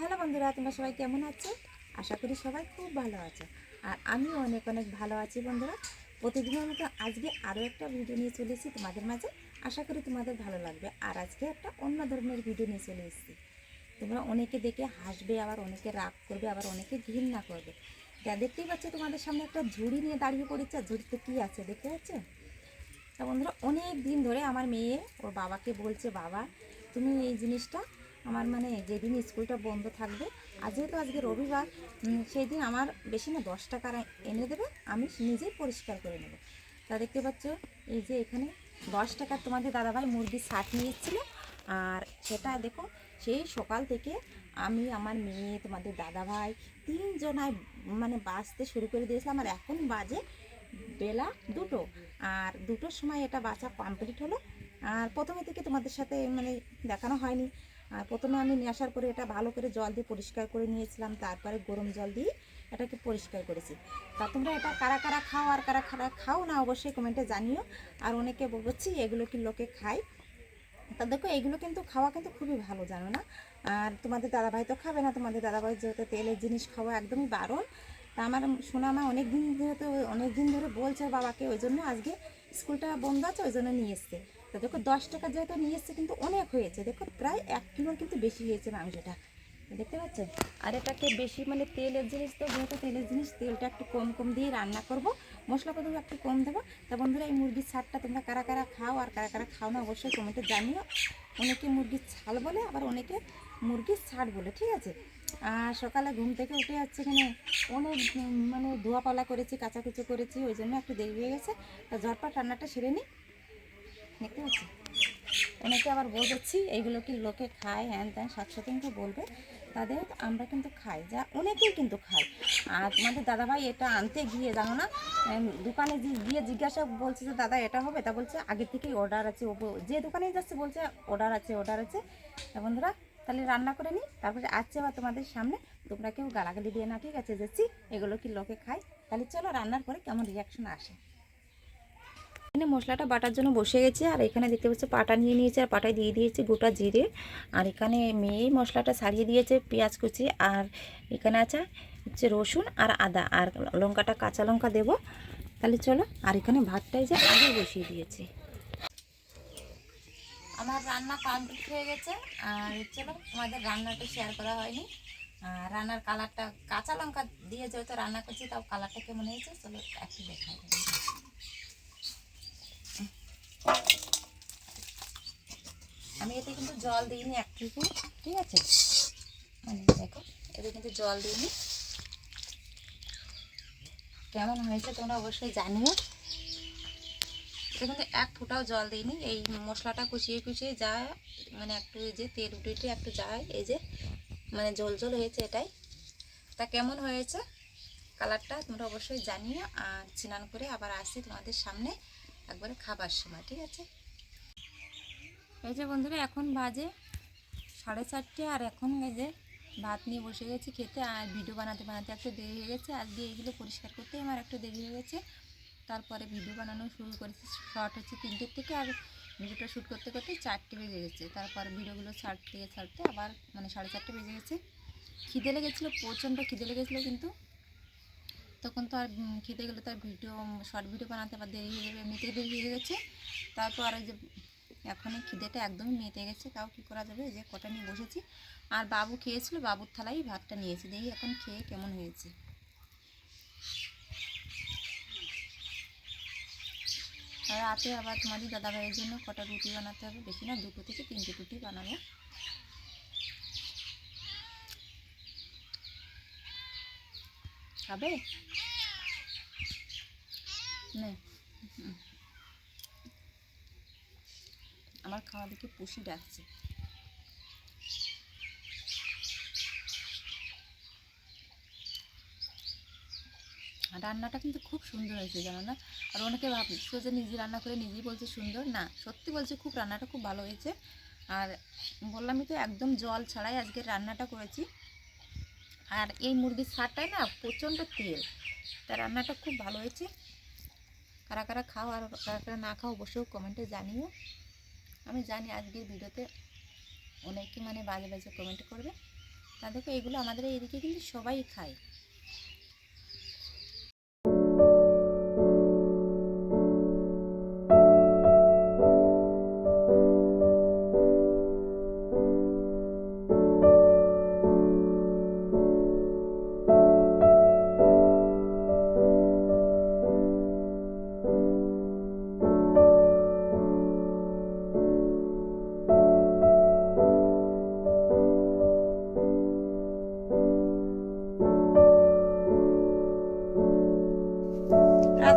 Hello বন্ধুরা, তোমরা সবাই কেমন আছো? আশা করি সবাই খুব ভালো আছো। আর আমিও অনেক অনেক ভালো আছি বন্ধুরা। প্রতিদিনের মতো আজকে আরও একটা ভিডিও নিয়ে চলে এসেছি তোমাদের মাঝে। আশা করি তোমাদের ভালো লাগবে। আর আজকে একটা অন্য ধরনের ভিডিও নিয়ে চলে এসেছি। তোমরা অনেকে দেখে হাসবে, আবার অনেকে রাগ করবে, আবার অনেকে ঘৃণা করবে। যা দেখতেই পাচ্ছ তোমাদের সামনে একটা ঝুড়ি নিয়ে দাঁড়িয়ে পড়েছে। আর ঝুড়িতে কী আছে দেখতে পাচ্ছ? তা বন্ধুরা, অনেক দিন ধরে আমার মেয়ে ওর বাবাকে বলছে, বাবা, তুমি এই জিনিসটা আমার মানে যেদিন স্কুলটা বন্ধ থাকবে, আর যেহেতু আজকে রবিবার সেই দিন আমার বেশি না দশ টাকা এনে দেবে, আমি নিজেই পরিষ্কার করে নেব। তা দেখতে পাচ্ছ, এই যে এখানে দশ টাকা তোমাদের দাদাভাই মুরগির শাক নিয়ে এসেছিল আর সেটা দেখো, সেই সকাল থেকে আমি আমার মেয়ে, তোমাদের দাদাভাই তিনজনায় মানে বাঁচতে শুরু করে দিয়েছিলাম, আর এখন বাজে বেলা দুটো। আর দুটোর সময় এটা বাঁচা কমপ্লিট হলো। আর প্রথমে থেকে তোমাদের সাথে মানে দেখানো হয়নি। আর প্রথমে আমি নিয়ে আসার পরে এটা ভালো করে জল দিয়ে পরিষ্কার করে নিয়েছিলাম, তারপরে গরম জল দিয়ে এটাকে পরিষ্কার করেছি। তা তোমরা এটা কারা কারা খাও আর কারা কারা খাও না অবশ্যই কমেন্টে জানিও। আর অনেকে বলছি এগুলো কি লোকে খায়? তা দেখো, এগুলো কিন্তু খাওয়া কিন্তু খুবই ভালো, জানো না? আর তোমাদের দাদাভাই তো খাবে না, তোমাদের দাদাভাই যেহেতু তেলের জিনিস খাওয়া একদমই বারণ। তা আমার শোনা মা অনেক দিন যেহেতু অনেক দিন ধরে বলছে বাবাকে, ওই জন্য আজকে স্কুলটা বন্ধ আছে, ওই জন্য নিয়ে এসছে। তো দেখো, দশ টাকা যেহেতু নিয়ে এসছে, কিন্তু অনেক হয়েছে। দেখো, প্রায় এক কিলোর কিন্তু বেশি হয়েছে মাংসটা। দেখতে পাচ্ছেন? আর এটাকে বেশি মানে তেলের জিনিস তো, যেহেতু তেলের জিনিস, তেলটা একটু কম কম দিয়ে রান্না করব। মশলাপাতিও একটু কম দেবো। তা বন্ধুরা, এই মুরগির ছাড়টা তোমরা কারা কারা খাও আর কারা কারা খাও না, অবশ্যই কমেন্টে জানিও। অনেকে মুরগির ছাল বলে, আবার অনেকে মুরগির ছাড় বলে, ঠিক আছে? আর সকালে ঘুম থেকে উঠে যাচ্ছে এখানে অনেক মানে ধোয়া পালা করেছি, কাচাকুচি করেছি, ওই জন্য একটু দেরি হয়ে গেছে। তা ঝটপট রান্নাটা সেরে নিই। দেখতে পাচ্ছি অনেকে আবার বলছি এইগুলো কি লোকে খায়? হ্যান ত্যান সাতশো কিন্তু বলবে। তাদের আমরা কিন্তু খাই, যা অনেকেই কিন্তু খাই আর তোমাদের দাদাভাই এটা আনতে গিয়ে, জানো না দোকানে গিয়ে জিজ্ঞাসা বলছে যে, দাদা, এটা হবে? তা বলছে, আগে থেকেই অর্ডার আছে, ও যে দোকানেই যাচ্ছে বলছে অর্ডার আছে অর্ডার আছে। বন্ধুরা, তাহলে রান্না করে নিই, তারপরে আসছে আবার তোমাদের সামনে। তোমরা কেউ গালাগালি দিয়ে না, ঠিক আছে? যাচ্ছি এগুলো কি লোকে খায়? তাহলে চলো রান্নার পরে কেমন রিয়াকশন আসে। এখানে মশলাটা বাটার জন্য বসে গেছে, আর এখানে দেখতে পাচ্ছি পাটা নিয়ে নিয়েছে, আর পাটায় দিয়ে দিয়েছি গোটা জিরে। আর এখানে মেয়েই মশলাটা সারিয়ে দিয়েছে পেঁয়াজ কুচি, আর এখানে আছে হচ্ছে রসুন আর আদা, আর লঙ্কাটা কাঁচা লঙ্কা দেবো। তাহলে চলো, আর এখানে ভাতটাই যে আগে বসিয়ে দিয়েছি। আমার রান্না কমপ্লিট হয়ে গেছে, আর চলো তোমাদের রান্নাটা শেয়ার করা হয়নি। আর রান্নার কালারটা কাঁচা লঙ্কা দিয়ে যেহেতু রান্না করছি, তাও কালারটা কেমন হয়েছে, চলো একটু দেখা আমি এতে কিন্তু জল দিইনি একটুকু ঠিক আছে? মানে দেখো, এতে কিন্তু জল দিইনি। কেমন হয়েছে তোমরা অবশ্যই জানিও। এটা কিন্তু এক ফোঁটাও জল দিইনি। এই মশলাটা কুচিয়ে কুচিয়ে যায় মানে একটু এই যে তেল উঠে উঠে একটু যায়, এই যে মানে জল জল হয়েছে এটাই। তা কেমন হয়েছে? কালারটা তোমরা অবশ্যই জানিও। আর স্নান করে আবার আসি তোমাদের সামনে একবারে খাবার সময়, ঠিক আছে? এই যে বন্ধুরা, এখন বাজে সাড়ে চারটে আর এখন যে ভাত নিয়ে বসে গেছি খেতে আর ভিডিও বানাতে বানাতে একটু দেরি হয়ে গেছে। আজকে এইগুলো পরিষ্কার করতে আমার একটু দেরি হয়ে গেছে। তারপরে ভিডিও বানানো শুরু করেছি শর্ট হচ্ছে তিনটের থেকে আর ভিডিওটা শ্যুট করতে করতে চারটে বেজে গেছে। তারপরে ভিডিওগুলো ছাড়তে ছাড়তে আবার মানে সাড়ে চারটে বেজে গেছে। খিদে লেগেছিলো, প্রচণ্ড খিদে লেগেছিলো কিন্তু। তখন তো আর খিদে গেলে তো আর ভিডিও শর্ট ভিডিও বানাতে আবার দেরি হয়ে যাবে, এমনিতেই দেরি হয়ে গেছে। তারপর ওই যে এখন এই খিদেটা একদমই মেতে গেছে। তাও কী করা যাবে? যে কটা নিয়ে বসেছি। আর বাবু খেয়েছিল, বাবুর থালাই ভাতটা নিয়েছি। দেখি এখন খেয়ে কেমন হয়েছে। আর রাতে আবার তোমাদের দাদাভাইয়ের জন্য কটা রুটি বানাতে হবে? বেশি না, দুটো থেকে তিনটে রুটি বানাবো। খাবে? নে। আমার খাওয়া দেখে পুষি ডাকছে রান্নাটা কিন্তু খুব সুন্দর হয়েছে, জানো না? আর অনেকে ভাবছ যে নিজে রান্না করে নিজেই বলছে সুন্দর, না, সত্যি বলছে খুব রান্নাটা খুব ভালো হয়েছে। আর বললামই তো একদম জল ছাড়াই আজকে রান্নাটা করেছি। আর এই মুরগির ছাড়টায় না প্রচণ্ড তেল, তা রান্নাটা খুব ভালো হয়েছে। কারা কারা খাও আর কারা কারা না খাও অবশ্যই কমেন্টে জানিও। আমি জানি আজকের ভিডিওতে অনেকে মানে বাজে বাজে কমেন্ট করবে। তাদেরকে এগুলো আমাদের এইদিকে কিন্তু সবাই খায়।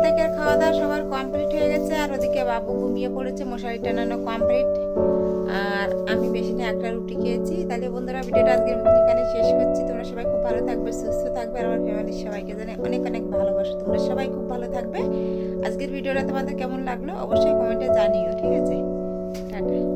রাতের খাওয়া দাওয়া সবার কমপ্লিট হয়ে গেছে, আর ওদিকে বাবু ঘুমিয়ে পড়েছে, মশারি টানানো কমপ্লিট আর আমি বেশি না একটা রুটি খেয়েছি। তাহলে বন্ধুরা, ভিডিওটা আজকের মধ্যে এখানে শেষ করছি। তোমরা সবাই খুব ভালো থাকবে, সুস্থ থাকবে, আর আমার ফ্যামিলির সবাইকে জানে অনেক অনেক ভালোবাসো। তোমরা সবাই খুব ভালো থাকবে। আজকের ভিডিওটা তোমাদের কেমন লাগল? অবশ্যই কমেন্টে জানিও, ঠিক আছে? টাটা।